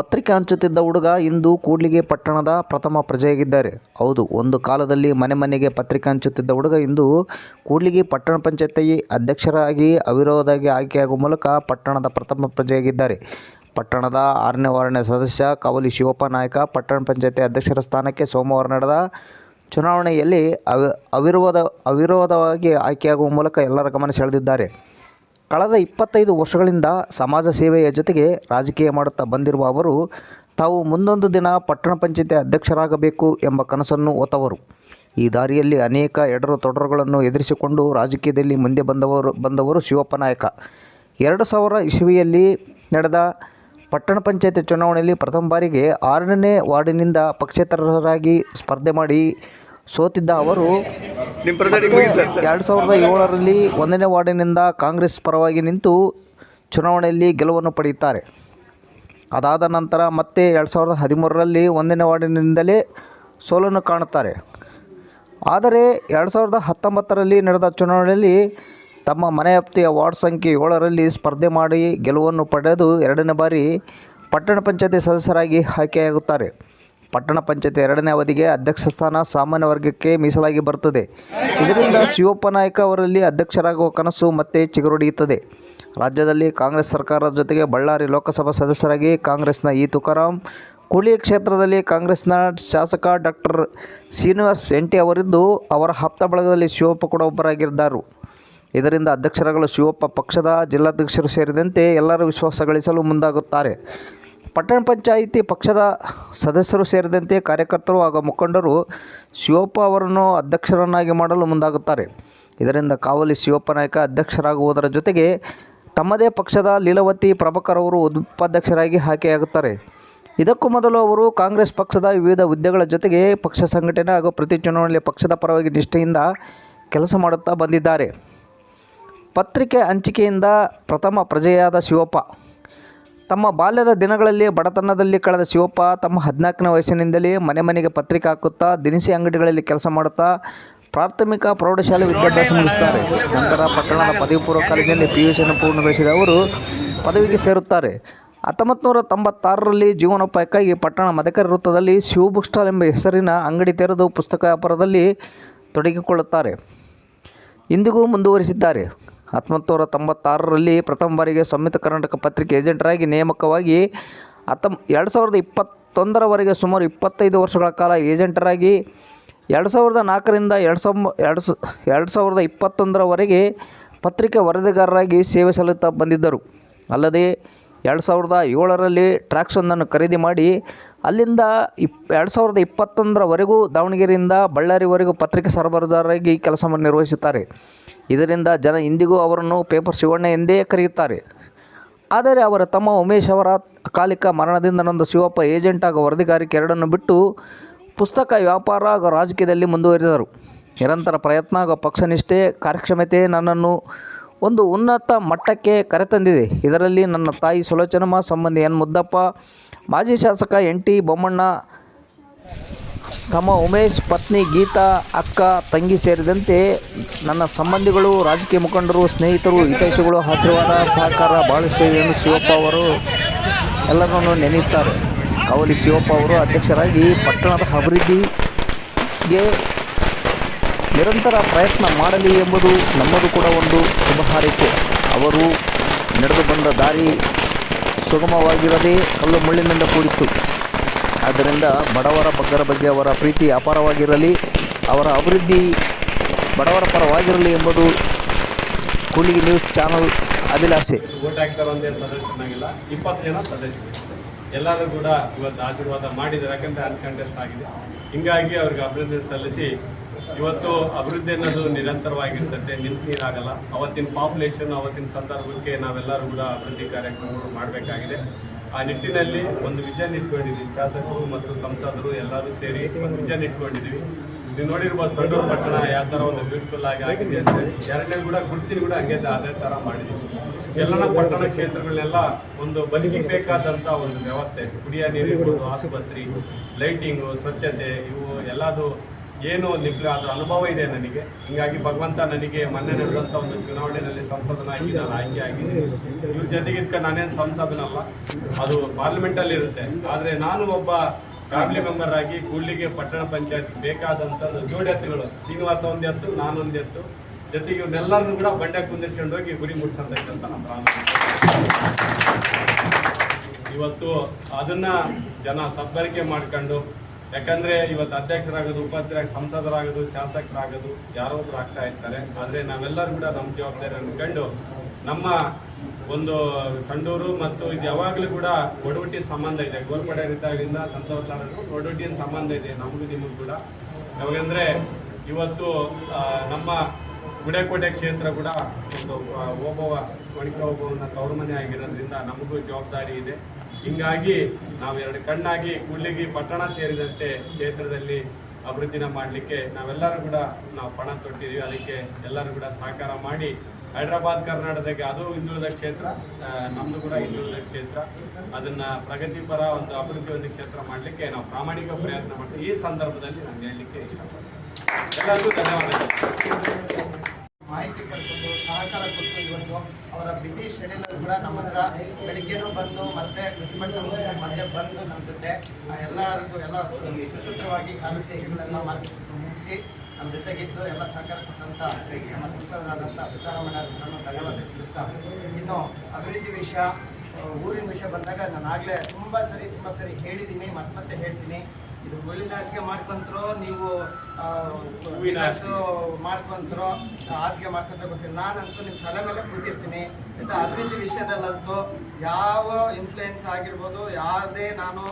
ಪತ್ರಿಕೆ ಹಂಚುತ್ತಿದ್ದ ಹುಡುಗ ಇಂದು ಕೂಡ್ಲಿಗೆ ಪಟ್ಟಣದ ಪ್ರಥಮ ಪ್ರಜೆಯಾಗಿದ್ದಾರೆ. ಹೌದು, ಒಂದು ಕಾಲದಲ್ಲಿ ಮನೆ ಮನೆಗೆ ಪತ್ರಿಕೆ ಹಂಚುತ್ತಿದ್ದ ಹುಡುಗ ಇಂದು ಕೂಡ್ಲಿಗೆ ಪಟ್ಟಣ ಪಂಚಾಯತಿ ಅಧ್ಯಕ್ಷರಾಗಿ, ಅವಿರೋಧವಾಗಿ ಆಯ್ಕೆಯಾಗುವ ಮೂಲಕ ಪಟ್ಟಣದ ಪ್ರಥಮ ಪ್ರಜೆಯಾಗಿದ್ದಾರೆ. ಪಟ್ಟಣದ ಆರನೇ ವಾರ್ಡ್ನ ಸದಸ್ಯ ಕಾವಲಿ ಶಿವಪ್ಪ ನಾಯಕ ಪಟ್ಟಣ ಪಂಚಾಯತಿ ಅಧ್ಯಕ್ಷರ ಸ್ಥಾನಕ್ಕೆ ಸೋಮವಾರ ನಡೆದ ಚುನಾವಣೆಯಲ್ಲಿ ಅವಿ, ಅವಿರೋಧ, ಅವಿರೋಧವಾಗಿ ಆಯ್ಕೆಯಾಗುವ ಮೂಲಕ ಎಲ್ಲರ ಗಮನ ಸೆಳೆದಿದ್ದಾರೆ. ಕಳೆದ ಇಪ್ಪತ್ತೈದು ವರ್ಷಗಳಿಂದ ಸಮಾಜ ಸೇವೆಯ ಜೊತೆಗೆ ರಾಜಕೀಯ ಮಾಡುತ್ತಾ ಬಂದಿರುವ ಅವರು, ತಾವು ಮುಂದೊಂದು ದಿನ ಪಟ್ಟಣ ಪಂಚಾಯತಿ ಅಧ್ಯಕ್ಷರಾಗಬೇಕು ಎಂಬ ಕನಸನ್ನು ಒತ್ತವರು ಈ ದಾರಿಯಲ್ಲಿ ಅನೇಕ ಎಡರು ತೊಡರುಗಳನ್ನು ಎದುರಿಸಿಕೊಂಡು ರಾಜಕೀಯದಲ್ಲಿ ಮುಂದೆ ಬಂದವರು ಬಂದವರು ಶಿವಪ್ಪ ನಾಯಕ. ಎರಡು ಸಾವಿರ ಇಸವಿಯಲ್ಲಿ ನಡೆದ ಪಟ್ಟಣ ಪಂಚಾಯತಿ ಚುನಾವಣೆಯಲ್ಲಿ ಪ್ರಥಮ ಬಾರಿಗೆ ಆರನೇ ವಾರ್ಡಿನಿಂದ ಪಕ್ಷೇತರರಾಗಿ ಸ್ಪರ್ಧೆ ಮಾಡಿ ಸೋತಿದ್ದ ಅವರು ಎರಡು ಸಾವಿರದ ಏಳರಲ್ಲಿ ಒಂದನೇ ವಾರ್ಡಿನಿಂದ ಕಾಂಗ್ರೆಸ್ ಪರವಾಗಿ ನಿಂತು ಚುನಾವಣೆಯಲ್ಲಿ ಗೆಲುವನ್ನು ಪಡೆಯುತ್ತಾರೆ. ಅದಾದ ನಂತರ ಮತ್ತೆ ಎರಡು ಸಾವಿರದ ಹದಿಮೂರರಲ್ಲಿ ಒಂದನೇ ವಾರ್ಡಿನಿಂದಲೇ ಸೋಲನ್ನು ಕಾಣುತ್ತಾರೆ. ಆದರೆ ಎರಡು ಸಾವಿರದ ಹತ್ತೊಂಬತ್ತರಲ್ಲಿ ನಡೆದ ಚುನಾವಣೆಯಲ್ಲಿ ತಮ್ಮ ಮನೆ ವ್ಯಾಪ್ತಿಯ ವಾರ್ಡ್ ಸಂಖ್ಯೆ ಏಳರಲ್ಲಿ ಸ್ಪರ್ಧೆ ಮಾಡಿ ಗೆಲುವನ್ನು ಪಡೆದು ಎರಡನೇ ಬಾರಿ ಪಟ್ಟಣ ಪಂಚಾಯತಿ ಸದಸ್ಯರಾಗಿ ಆಯ್ಕೆಯಾಗುತ್ತಾರೆ. ಪಟ್ಟಣ ಪಂಚಾಯತ್ ಎರಡನೇ ಅವಧಿಗೆ ಅಧ್ಯಕ್ಷ ಸ್ಥಾನ ಸಾಮಾನ್ಯ ವರ್ಗಕ್ಕೆ ಮೀಸಲಾಗಿ ಬರುತ್ತದೆ. ಇದರಿಂದ ಶಿವಪ್ಪ ನಾಯಕ ಅವರಲ್ಲಿ ಅಧ್ಯಕ್ಷರಾಗುವ ಕನಸು ಮತ್ತೆ ಚಿಗುರೊಡೆಯುತ್ತದೆ. ರಾಜ್ಯದಲ್ಲಿ ಕಾಂಗ್ರೆಸ್ ಸರ್ಕಾರದ ಜೊತೆಗೆ ಬಳ್ಳಾರಿ ಲೋಕಸಭಾ ಸದಸ್ಯರಾಗಿ ಕಾಂಗ್ರೆಸ್ನ ಈ ತುಕಾರಾಂ ಕುಳಿ ಕ್ಷೇತ್ರದಲ್ಲಿ ಕಾಂಗ್ರೆಸ್ನ ಶಾಸಕ ಡಾಕ್ಟರ್ ಶ್ರೀನಿವಾಸ್ ಎಂಟಿ ಅವರಿದ್ದು ಅವರ ಹಪ್ತ ಬಳಗದಲ್ಲಿ ಶಿವಪ್ಪ ಕೂಡ ಒಬ್ಬರಾಗಿದ್ದರು. ಇದರಿಂದ ಅಧ್ಯಕ್ಷರಾಗಲು ಶಿವಪ್ಪ ಪಕ್ಷದ ಜಿಲ್ಲಾಧ್ಯಕ್ಷರು ಸೇರಿದಂತೆ ಎಲ್ಲರ ವಿಶ್ವಾಸ ಗಳಿಸಲು ಮುಂದಾಗುತ್ತಾರೆ. ಪಟ್ಟಣ ಪಂಚಾಯಿತಿ ಪಕ್ಷದ ಸದಸ್ಯರು ಸೇರಿದಂತೆ ಕಾರ್ಯಕರ್ತರು ಹಾಗೂ ಮುಖಂಡರು ಶಿವಪ್ಪ ಅವರನ್ನು ಅಧ್ಯಕ್ಷರನ್ನಾಗಿ ಮಾಡಲು ಮುಂದಾಗುತ್ತಾರೆ. ಇದರಿಂದ ಕಾವಲಿ ಶಿವಪ್ಪ ನಾಯಕ ಅಧ್ಯಕ್ಷರಾಗುವುದರ ಜೊತೆಗೆ ತಮ್ಮದೇ ಪಕ್ಷದ ಲೀಲಾವತಿ ಪ್ರಭಾಕರ್ ಅವರು ಉಪಾಧ್ಯಕ್ಷರಾಗಿ ಆಯ್ಕೆಯಾಗುತ್ತಾರೆ. ಇದಕ್ಕೂ ಮೊದಲು ಅವರು ಕಾಂಗ್ರೆಸ್ ಪಕ್ಷದ ವಿವಿಧ ಹುದ್ದೆಗಳ ಜೊತೆಗೆ ಪಕ್ಷ ಸಂಘಟನೆ ಹಾಗೂ ಪ್ರತಿ ಚುನಾವಣೆಯಲ್ಲಿ ಪಕ್ಷದ ಪರವಾಗಿ ನಿಷ್ಠೆಯಿಂದ ಕೆಲಸ ಮಾಡುತ್ತಾ ಬಂದಿದ್ದಾರೆ. ಪತ್ರಿಕೆ ಹಂಚಿಕೆಯಿಂದ ಪ್ರಥಮ ಪ್ರಜೆಯಾದ ಶಿವಪ್ಪ. ತಮ್ಮ ಬಾಲ್ಯದ ದಿನಗಳಲ್ಲಿ, ಬಡತನದಲ್ಲಿ ಕಳೆದ ಶಿವಪ್ಪ ತಮ್ಮ ಹದಿನಾಲ್ಕನೇ ವಯಸ್ಸಿನಿಂದಲೇ ಮನೆ ಮನೆಗೆ ಪತ್ರಿಕೆ ಹಾಕುತ್ತಾ, ದಿನಸಿ ಅಂಗಡಿಗಳಲ್ಲಿ ಕೆಲಸ ಮಾಡುತ್ತಾ, ಪ್ರಾಥಮಿಕ ಪ್ರೌಢಶಾಲೆ ವಿದ್ಯಾಭ್ಯಾಸ ಮುಗಿಸುತ್ತಾರೆ. ನಂತರ ಪಟ್ಟಣದ ಪದವಿ ಪೂರ್ವ ಕಾಲೇಜಿನಲ್ಲಿ ಪಿ ಯು ಸಿಯನ್ನು ಪೂರ್ಣಗೊಳಿಸಿದ ಅವರು ಪದವಿಗೆ ಸೇರುತ್ತಾರೆ. ಹತ್ತೊಂಬತ್ತು ನೂರ ತೊಂಬತ್ತಾರರಲ್ಲಿ ಜೀವನೋಪಾಯಕ್ಕಾಗಿ ಪಟ್ಟಣ ಮದಕರಿ ವೃತ್ತದಲ್ಲಿ ಶಿವ ಬುಕ್ ಸ್ಟಾಲ್ ಎಂಬ ಹೆಸರಿನ ಅಂಗಡಿ ತೆರೆದು ಪುಸ್ತಕ ವ್ಯಾಪಾರದಲ್ಲಿ ತೊಡಗಿಕೊಳ್ಳುತ್ತಾರೆ. ಇಂದಿಗೂ ಮುಂದುವರಿಸಿದ್ದಾರೆ. ಹತ್ತೊಂಬತ್ತು ನೂರ ತೊಂಬತ್ತಾರರಲ್ಲಿ ಪ್ರಥಮ ಬಾರಿಗೆ ಸಂಯುಕ್ತ ಕರ್ನಾಟಕ ಪತ್ರಿಕೆ ಏಜೆಂಟರಾಗಿ ನೇಮಕವಾಗಿ ಹತ್ತೊಂಬ ಎರಡು ಸಾವಿರದ ಇಪ್ಪತ್ತೊಂದರವರೆಗೆ ಸುಮಾರು ಇಪ್ಪತ್ತೈದು ವರ್ಷಗಳ ಕಾಲ ಏಜೆಂಟರಾಗಿ, ಎರಡು ಸಾವಿರದ ನಾಲ್ಕರಿಂದ ಎರಡು ಸೊಂಬ ಎರಡು ಸ, ಎರಡು ಸಾವಿರದ ಇಪ್ಪತ್ತೊಂದರವರೆಗೆ ಪತ್ರಿಕೆ ವರದಿಗಾರರಾಗಿ ಸೇವೆ ಸಲ್ಲುತ್ತಾ ಬಂದಿದ್ದರು. ಅಲ್ಲದೆ, ಎರಡು ಸಾವಿರದ ಏಳರಲ್ಲಿ ಟ್ರ್ಯಾಕ್ಸೊಂದನ್ನು ಖರೀದಿ ಮಾಡಿ ಅಲ್ಲಿಂದ ಇಪ್, ಎರಡು ಸಾವಿರದ ಇಪ್ಪತ್ತೊಂದರವರೆಗೂ ದಾವಣಗೆರೆಯಿಂದ ಬಳ್ಳಾರಿವರೆಗೂ ಪತ್ರಿಕೆ ಸರಬರಾಜರಾಗಿ ಕೆಲಸವನ್ನು ನಿರ್ವಹಿಸುತ್ತಾರೆ. ಇದರಿಂದ ಜನ ಇಂದಿಗೂ ಅವರನ್ನು ಪೇಪರ್ ಶಿವಣ್ಣ ಎಂದೇ ಕರೆಯುತ್ತಾರೆ. ಆದರೆ ಅವರ ತಮ್ಮ ಉಮೇಶ್ ಅವರ ಅಕಾಲಿಕ ಮರಣದಿಂದ ನೊಂದು ಶಿವಪ್ಪ ಏಜೆಂಟ್ ಹಾಗೂ ವರದಿಗಾರಿಕೆ ಎರಡನ್ನು ಬಿಟ್ಟು ಪುಸ್ತಕ ವ್ಯಾಪಾರ ಹಾಗೂ ರಾಜಕೀಯದಲ್ಲಿ ಮುಂದುವರಿದರು. ನಿರಂತರ ಪ್ರಯತ್ನ ಹಾಗೂ ಪಕ್ಷನಿಷ್ಠೆ ಕಾರ್ಯಕ್ಷಮತೆ ನನ್ನನ್ನು ಒಂದು ಉನ್ನತ ಮಟ್ಟಕ್ಕೆ ಕರೆತಂದಿದೆ. ಇದರಲ್ಲಿ ನನ್ನ ತಾಯಿ ಸುಲೋಚನಮ್ಮ, ಸಂಬಂಧಿ ಎನ್ ಮುದ್ದಪ್ಪ ಮಾಜಿ ಶಾಸಕ ಎನ್ ಟಿ ಬೊಮ್ಮಣ್ಣ, ತಮ್ಮ ಉಮೇಶ್, ಪತ್ನಿ ಗೀತಾ, ಅಕ್ಕ, ತಂಗಿ ಸೇರಿದಂತೆ ನನ್ನ ಸಂಬಂಧಿಗಳು, ರಾಜಕೀಯ ಮುಖಂಡರು, ಸ್ನೇಹಿತರು, ಹಿತೈಷಿಗಳು, ಆಶೀರ್ವಾದ, ಸಹಕಾರ ಭಾಳಷ್ಟು ಇದೆ ಎಂದು ಶಿವಪ್ಪ ಅವರು ಎಲ್ಲರನ್ನು ನೆನೆಯುತ್ತಾರೆ. ಕಾವಲಿ ಶಿವಪ್ಪ ಅವರು ಅಧ್ಯಕ್ಷರಾಗಿ ಪಟ್ಟಣದ ಅಭಿವೃದ್ಧಿಗೆ ನಿರಂತರ ಪ್ರಯತ್ನ ಮಾಡಲಿ ಎಂಬುದು ನಮ್ಮದು ಕೂಡ ಒಂದು ಶುಭ ಹಾರೈಕೆ. ಅವರು ನಡೆದು ಬಂದ ದಾರಿ ಸುಗಮವಾಗಿರದೆ ಕಲ್ಲು ಮುಳ್ಳಿನಿಂದ ಕೂಡಿತ್ತು. ಆದ್ದರಿಂದ ಬಡವರ ಬಗ್ಗರ ಬಗ್ಗೆ ಅವರ ಪ್ರೀತಿ ಅಪಾರವಾಗಿರಲಿ, ಅವರ ಅಭಿವೃದ್ಧಿ ಬಡವರ ಪರವಾಗಿರಲಿ ಎಂಬುದು ಕೂಲಿಗೆ ನ್ಯೂಸ್ ಚಾನಲ್ ಅಭಿಲಾಷೆ. ಒಂದೇ ಸದಸ್ಯನಾಗಿಲ್ಲ ಎಲ್ಲರೂ ಕೂಡ ಇವತ್ತು ಆಶೀರ್ವಾದ ಮಾಡಿದ್ದಾರೆ, ಯಾಕಂದ್ರೆ ಅನ್ಕಂಟೆಸ್ಟ್ ಆಗಿದೆ ಹಿಂಗಾಗಿ ಅವ್ರಿಗೆ ಅಭಿನಂದನೆ ಸಲ್ಲಿಸಿ ಇವತ್ತು ಅಭಿವೃದ್ಧಿ ಅನ್ನೋದು ನಿರಂತರವಾಗಿರ್ತದೆ ನಿಂತು ನೀರಾಗಲ್ಲ ಅವತ್ತಿನ ಪಾಪ್ಯುಲೇಷನ್ ಅವತ್ತಿನ ಸಂದರ್ಭಕ್ಕೆ ನಾವೆಲ್ಲರೂ ಕೂಡ ಅಭಿವೃದ್ಧಿ ಕಾರ್ಯಕ್ರಮಗಳು ಮಾಡಬೇಕಾಗಿದೆ. ಆ ನಿಟ್ಟಿನಲ್ಲಿ ಒಂದು ವಿಷನ್ ಇಟ್ಕೊಂಡಿದ್ದೀವಿ ಶಾಸಕರು ಮತ್ತು ಸಂಸದರು ಎಲ್ಲರೂ ಸೇರಿ ಒಂದು ವಿಷನ್ ಇಟ್ಕೊಂಡಿದ್ದೀವಿ ನೀವು ನೋಡಿರುವ ಸಂಡೂರು ಪಟ್ಟಣ ಯಾವ ಥರ ಒಂದು ಬ್ಯೂಟಿಫುಲ್ ಆಗಿ ಆಗಿದೆ ಎರಡನೇ ಕೂಡ ಗುಡ್ತಿನ ಕೂಡ ಹಂಗೆ ಅದೇ ಥರ ಮಾಡಿದ್ದೀವಿ ಎಲ್ಲನ ಪಟ್ಟಣ ಕ್ಷೇತ್ರಗಳನ್ನೆಲ್ಲ ಒಂದು ಬದುಕಿಗೆ ಬೇಕಾದಂಥ ಒಂದು ವ್ಯವಸ್ಥೆ. ಕುಡಿಯ ನೀರು, ಆಸ್ಪತ್ರೆ ಲೈಟಿಂಗು ಸ್ವಚ್ಛತೆ, ಇವು ಎಲ್ಲದು ಏನು ನಿಗ್ರಹ ಅದರ ಅನುಭವ ಇದೆ ನನಗೆ. ಹಿಂಗಾಗಿ ಭಗವಂತ ನನಗೆ ಮೊನ್ನೆ ನಡೆದಂಥ ಒಂದು ಚುನಾವಣೆಯಲ್ಲಿ ಸಂಸದನಾಗಿ ನಾನು ಆಯ್ಕೆ ಆಗಿದ್ದೀನಿ. ಇವ್ರ ಜೊತೆಗಿದ್ಕ ನಾನೇನು ಸಂಸದನಲ್ಲ, ಅದು ಪಾರ್ಲಿಮೆಂಟಲ್ಲಿ ಇರುತ್ತೆ. ಆದರೆ ನಾನು ಒಬ್ಬ ಫ್ಯಾಮಿಲಿ ಮೆಂಬರ್ ಆಗಿ ಕೂಡ್ಲಿಗೆ ಪಟ್ಟಣ ಪಂಚಾಯತ್ ಬೇಕಾದಂಥದ್ದು ಜೋಡಿ ಎತ್ತುಗಳು ಶ್ರೀನಿವಾಸ ಒಂದು ಎತ್ತು ನಾನೊಂದು ಎತ್ತು. ಜೊತೆಗೆ ಇವ್ರನ್ನೆಲ್ಲರನ್ನು ಕೂಡ ಬಂಡೆ ಕುಂದಿರ್ಸ್ಕೊಂಡು ಹೋಗಿ ಗುರಿ ಮುಟ್ಸಂತ ಕೆಲಸ ನಮ್ಮ ಇವತ್ತು ಅದನ್ನ ಜನ ಸದ್ಬಳಕೆ ಮಾಡ್ಕೊಂಡು ಯಾಕಂದ್ರೆ ಇವತ್ತು ಅಧ್ಯಕ್ಷರಾಗೋದು, ಉಪಾಧ್ಯಕ್ಷ, ಸಂಸದರಾಗೋದು, ಶಾಸಕರಾಗೋದು ಯಾರೋ ಒಬ್ರು ಆಗ್ತಾ ಇರ್ತಾರೆ. ಆದರೆ ನಾವೆಲ್ಲರೂ ಕೂಡ ನಮ್ಮ ಜವಾಬ್ದಾರಿ ಅನ್ಕೊಂಡು ನಮ್ಮ ಒಂದು ಸಂಡೂರು ಮತ್ತು ಇದು ಯಾವಾಗಲೂ ಕೂಡ ಒಡವಟ್ಟಿನ ಸಂಬಂಧ ಇದೆ. ಗೋರ್ಪಡೆ ಇದ್ದಾಗಿಂದ ಸಂತೋಷ ಒಡವಟ್ಟಿನ ಸಂಬಂಧ ಇದೆ ನಮಗೂ ನಿಮಗೂ ಕೂಡ. ಯಾವಾಗಂದ್ರೆ ಇವತ್ತು ನಮ್ಮ ಗುಡೇಕೋಟೆ ಕ್ಷೇತ್ರ ಕೂಡ ಒಂದು ಓಬವ್ವ ಒಣಕ ಓಬವ್ವನ ತವರು ಮನೆ ಆಗಿರೋದ್ರಿಂದ ನಮಗೂ ಜವಾಬ್ದಾರಿ ಇದೆ. ಹಿಂಗಾಗಿ ನಾವು ಎರಡು ಕಣ್ಣಾಗಿ ಕೂಡ್ಲಿಗಿ ಪಟ್ಟಣ ಸೇರಿದಂತೆ ಕ್ಷೇತ್ರದಲ್ಲಿ ಅಭಿವೃದ್ಧಿನ ಮಾಡಲಿಕ್ಕೆ ನಾವೆಲ್ಲರೂ ಕೂಡ ನಾವು ಪಣ ತೊಟ್ಟಿದ್ದೀವಿ. ಅದಕ್ಕೆ ಎಲ್ಲರೂ ಕೂಡ ಸಹಕಾರ ಮಾಡಿ ಹೈದರಾಬಾದ್, ಕರ್ನಾಟಕಕ್ಕೆ ಅದು ಹಿಂದುಳಿದ ಕ್ಷೇತ್ರ ನಮ್ಮದು ಕೂಡ ಹಿಂದುಳಿದ ಕ್ಷೇತ್ರ. ಅದನ್ನು ಪ್ರಗತಿಪರ ಒಂದು ಅಭಿವೃದ್ಧಿ ಒಂದು ಕ್ಷೇತ್ರ ಮಾಡಲಿಕ್ಕೆ ನಾವು ಪ್ರಾಮಾಣಿಕ ಪ್ರಯತ್ನ ಮಾಡ್ತೀವಿ. ಈ ಸಂದರ್ಭದಲ್ಲಿ ನಾನು ಹೇಳಲಿಕ್ಕೆ ಇಷ್ಟಪಡ್ತೀನಿ. ಎಲ್ಲರಿಗೂ ಧನ್ಯವಾದಗಳು. ಸಹಕಾರ ಕೊಟ್ಟು ಇವತ್ತು. ಅವರ ಬಿಸಿ ಶೆಡ್ಯೂಲ್ ಕೂಡ ನಮ್ಮ ಹತ್ರ ಬೆಳಿಗ್ಗೆನೂ ಬಂದು ಮತ್ತೆ ಪ್ರತಿಭಟನೆ ಮುಗಿಸಿ ಮತ್ತೆ ಬಂದು ನಮ್ಮ ಜೊತೆ ಎಲ್ಲರಿಗೂ ಎಲ್ಲ ಸುಸೂತ್ರವಾಗಿ ಕಾರ್ಯಸೂಚಿಗಳೆಲ್ಲ ಮಾರ್ಗಸೂಚಿ ಮುಗಿಸಿ ನಮ್ಮ ಜೊತೆಗಿದ್ದು ಎಲ್ಲ ಸಹಕಾರ ಕೊಟ್ಟಂತ ನಮ್ಮ ಸಂಸದರಾದಂಥ ಸಿದ್ದರಾಮಯ್ಯ ಅವರನ್ನು ಧನ್ಯವಾದ ತಿಳಿಸ್ತಾ ಇನ್ನು ಅಭಿವೃದ್ಧಿ ವಿಷಯ ಊರಿನ ವಿಷಯ ಬಂದಾಗ ನಾನು ಆಗಲೇ ತುಂಬ ಸರಿ ತುಂಬ ಸರಿ ಹೇಳಿದ್ದೀನಿ, ಮತ್ತೆ ಮತ್ತೆ ಹೇಳ್ತೀನಿ. ಇದು ಮುಳ್ಳಿನ ಹಾಸಿಗೆ ಮಾಡ್ಕೊಂತರೋ ನೀವು. ಮಾಡ್ಕೊಂತ್ರೋ ಹಾಸಿಗೆ ಮಾಡ್ಕೊಂತ ಗೊತ್ತಿಲ್ಲ. ನಾನಂತೂ ನಿಮ್ಮ ತಲೆ ಮೇಲೆ ಕೂತಿರ್ತೀನಿ. ಆಯ್ತಾ? ಅಭಿವೃದ್ಧಿ ವಿಷಯದಲ್ಲಂತೂ ಯಾವ ಇನ್ಫ್ಲೂಯೆನ್ಸ್ ಆಗಿರ್ಬೋದು ಯಾವುದೇ ನಾನು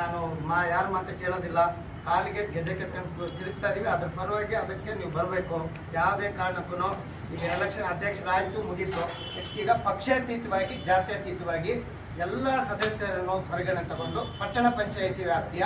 ನಾನು ಮಾ ಯಾರ ಮಾತು ಕೇಳೋದಿಲ್ಲ. ಕಾಲಿಗೆ ಗೆಜೆ ಕಟ್ಕೊಂಡು ತಿರುಗ್ತಾ ಇದೀವಿ. ಅದ್ರ ಪರವಾಗಿ ಅದಕ್ಕೆ ನೀವು ಬರಬೇಕು. ಯಾವುದೇ ಕಾರಣಕ್ಕೂ ಈಗ ಎಲೆಕ್ಷನ್ ಅಧ್ಯಕ್ಷರಾಯಿತು ಮುಗೀತು. ನೆಕ್ಸ್ಟ್ ಈಗ ಪಕ್ಷಾತೀತವಾಗಿ ಜಾತ್ಯತೀತವಾಗಿ ಎಲ್ಲ ಸದಸ್ಯರನ್ನು ಪರಿಗಣನೆ ತಗೊಂಡು ಪಟ್ಟಣ ಪಂಚಾಯಿತಿ ವ್ಯಾಪ್ತಿಯ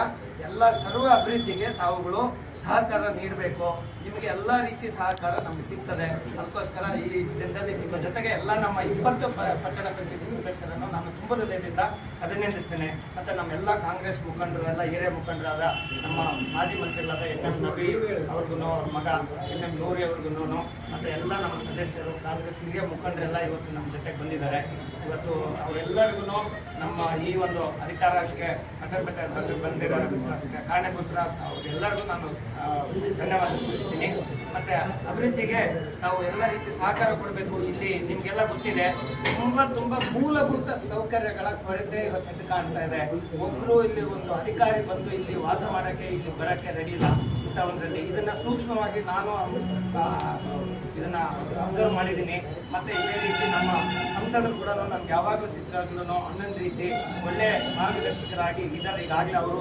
ಎಲ್ಲ ಸರ್ವ ಅಭಿವೃದ್ಧಿಗೆ ತಾವುಗಳು ಸಹಕಾರ ನೀಡಬೇಕು. ನಿಮಗೆ ಎಲ್ಲ ರೀತಿ ಸಹಕಾರ ನಮಗೆ ಸಿಗ್ತದೆ. ಅದಕ್ಕೋಸ್ಕರ ಈ ದಿನದಲ್ಲಿ ನಿಮ್ಮ ಜೊತೆಗೆ ಎಲ್ಲ ನಮ್ಮ ಇಪ್ಪತ್ತು ಪಟ್ಟಣ ಪಂಚಾಯಿತಿ ಸದಸ್ಯರನ್ನು ನಾನು ತುಂಬ ಹೃದಯದಿಂದ ಅಭಿನಂದಿಸ್ತೇನೆ. ಮತ್ತು ನಮ್ಮೆಲ್ಲ ಕಾಂಗ್ರೆಸ್ ಮುಖಂಡರು, ಎಲ್ಲ ಹಿರಿಯ ಮುಖಂಡರಾದ ನಮ್ಮ ಮಾಜಿ ಮಂತ್ರಿಗಳಾದ ಎನ್ ಎಂ ನಬಿ ಅವ್ರಿಗೂ ಅವ್ರ ಮಗ ಎನ್ ಎಂ ನೂರಿ ಅವ್ರಿಗೂ ಮತ್ತು ಎಲ್ಲ ನಮ್ಮ ಸದಸ್ಯರು, ಕಾಂಗ್ರೆಸ್ ಹಿರಿಯ ಮುಖಂಡರೆಲ್ಲ ಇವತ್ತು ನಮ್ಮ ಜೊತೆಗೆ ಬಂದಿದ್ದಾರೆ. ಇವತ್ತು ಅವರೆಲ್ಲರಿಗೂ ನಮ್ಮ ಈ ಒಂದು ಅಧಿಕಾರಕ್ಕೆ ಅಟಲ್ ಬಂದಿರೋ ಕಾರಣಕ್ಕೋಸ್ಕರ ಅವರೆಲ್ಲರಿಗೂ ನಾನು ಧನ್ಯವಾದ ತಿಳಿಸ್ತೀನಿ. ಮತ್ತೆ ಅಭಿವೃದ್ಧಿಗೆ ತಾವು ಎಲ್ಲ ರೀತಿ ಸಹಕಾರ ಕೊಡಬೇಕು. ಇಲ್ಲಿ ನಿಮಗೆಲ್ಲ ಗೊತ್ತಿದೆ, ತುಂಬಾ ತುಂಬಾ ಮೂಲಭೂತ ಸೌಕರ್ಯಗಳ ಕೊರತೆ ಇವತ್ತು ಕಾಣ್ತಾ ಇದೆ. ಒಬ್ರು ಇಲ್ಲಿ ಒಂದು ಅಧಿಕಾರಿ ಬಂದು ಇಲ್ಲಿ ವಾಸ ಮಾಡಕ್ಕೆ, ಇಲ್ಲಿ ಬರಕ್ಕೆ ರೆಡಿ ಇಲ್ಲ. ಇಂಥ ಒಂದ್ರಲ್ಲಿ ಇದನ್ನ ಸೂಕ್ಷ್ಮವಾಗಿ ನಾನು ಇದನ್ನ ಅಬ್ಸರ್ವ್ ಮಾಡಿದ್ದೀನಿ. ಮತ್ತೆ ಇದೇ ರೀತಿ ನಮ್ಮ ಸಂಸದರು ಕೂಡ ನಮ್ಗೆ ಯಾವಾಗಲೂ ಸಿಕ್ಕಾಗ್ಲೂ ಹನ್ನೊಂದು ರೀತಿ ಒಳ್ಳೆ ಮಾರ್ಗದರ್ಶಕರಾಗಿ ಇದ್ದಾರೆ. ಈಗಾಗಲೇ ಅವರು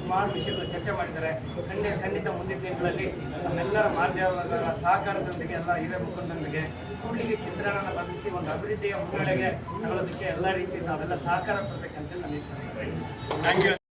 ಸುಮಾರು ವಿಷಯಗಳು ಚರ್ಚೆ ಮಾಡಿದ್ದಾರೆ. ಖಂಡಿತ ಖಂಡಿತ ಮುಂದಿನ ದಿನಗಳಲ್ಲಿ ನಮ್ಮೆಲ್ಲರ ಮಾಧ್ಯಮಗಳ ಸಹಕಾರದೊಂದಿಗೆ ಎಲ್ಲ ಹಿರಿಯ ಮುಖಂಡರೊಂದಿಗೆ ಕೂಡಲಿಗೆ ಚಿತ್ರಣನ ಬದಲಿಸಿ ಒಂದು ಅಭಿವೃದ್ಧಿಯ ಮುನ್ನಡೆಗೆ ತಗೊಳ್ಳೋದಕ್ಕೆ ಎಲ್ಲ ರೀತಿ ನಾವೆಲ್ಲ ಸಹಕಾರ ಕೊಡಬೇಕಂತ ನಾನು ಇಚ್ಛೆ ಥ್ಯಾಂಕ್ ಯು